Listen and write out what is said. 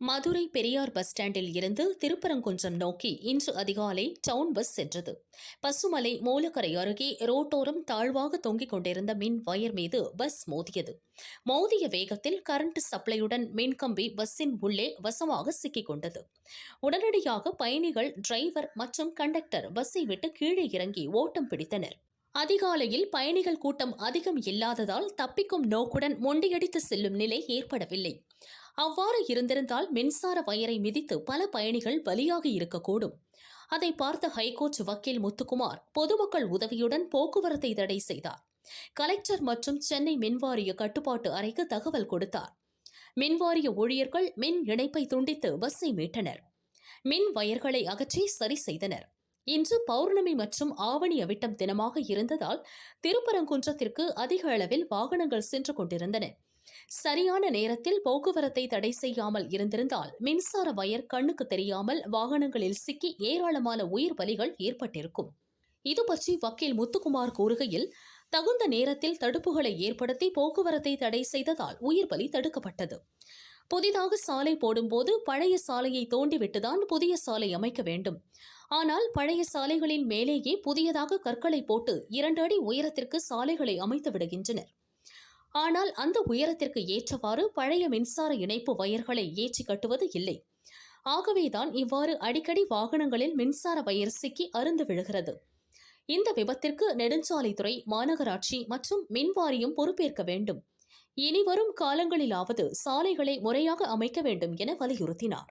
Madurai Periyar bus ஸ்டாண்டில் இருந்து திருப்பரங்குன்றம் நோக்கி இன்று அதிகாலை டவுன் பஸ் சென்றது. பசுமலை மூலக்கரை அருகே ரோட்டோரம் தாழ்வாக தொங்கிக் கொண்டிருந்த மின் வயர் மீது பஸ் மோதியது. மோதிய வேகத்தில் கரண்ட் சப்ளையுடன் மின்கம்பி பஸ்ஸின் உள்ளே வசமாக சிக்கிக் கொண்டது. உடனடியாக பயணிகள் டிரைவர் மற்றும் கண்டக்டர் பஸ்ஸை விட்டு கீழே இறங்கி ஓட்டம் பிடித்தனர். அதிகாலையில் பயணிகள் கூட்டம் அதிகம் இல்லாததால் தப்பிக்கும் நோக்குடன் மொண்டியடித்து செல்லும் நிலை ஏற்படவில்லை. அவ்வாறு இருந்திருந்தால் மின்சார வயரை மிதித்து பல பயணிகள் பலியாகி இருக்கக்கூடும். அதை பார்த்த ஹைகோர்ட் வக்கீல் முத்துக்குமார் பொதுமக்கள் உதவியுடன் போக்குவரத்தை தடை செய்தார். கலெக்டர் மற்றும் சென்னை மின்வாரிய கட்டுப்பாட்டு அறைக்கு தகவல் கொடுத்தார். மின்வாரிய ஊழியர்கள் மின் இணைப்பை துண்டித்து பஸ்ஸை மீட்டனர். மின் வயர்களை அகற்றி சரி செய்தனர். இன்று பௌர்ணமி மற்றும் ஆவணி அவிட்டம் தினமாக இருந்ததால் திருப்பரங்குன்றத்திற்கு அதிக அளவில் வாகனங்கள் சென்று கொண்டிருந்தன. சரியான நேரத்தில் போக்குவரத்தை தடை செய்யாமல் இருந்திருந்தால் மின்சார வயர் கண்ணுக்கு தெரியாமல் வாகனங்களில் சிக்கி ஏராளமான உயிர் பலிகள் ஏற்பட்டிருக்கும். இது பற்றி வக்கீல் முத்துக்குமார் கூறுகையில் தகுந்த நேரத்தில் தடுப்புகளை ஏற்படுத்தி போக்குவரத்தை தடை செய்ததால் உயிர் பலி தடுக்கப்பட்டது. புதிதாக சாலை போடும்போது பழைய சாலையை தோண்டிவிட்டுதான் புதிய சாலை அமைக்க வேண்டும். ஆனால் பழைய சாலைகளின் மேலேயே புதியதாக கற்களை போட்டு இரண்டு அடி உயரத்திற்கு சாலைகளை அமைத்து விடுகின்றனர். ஆனால் அந்த உயரத்திற்கு ஏற்றவாறு பழைய மின்சார இணைப்பு வயர்களை ஏற்றி கட்டுவது இல்லை. ஆகவேதான் இவ்வாறு அடிக்கடி வாகனங்களில் மின்சார வயர் சிக்கி அருந்து விழுகிறது. இந்த விபத்திற்கு நெடுஞ்சாலைத்துறை மாநகராட்சி மற்றும் மின்வாரியம் பொறுப்பேற்க வேண்டும். இனி வரும் காலங்களிலாவது சாலைகளை முறையாக அமைக்க வேண்டும் என வலியுறுத்தினார்.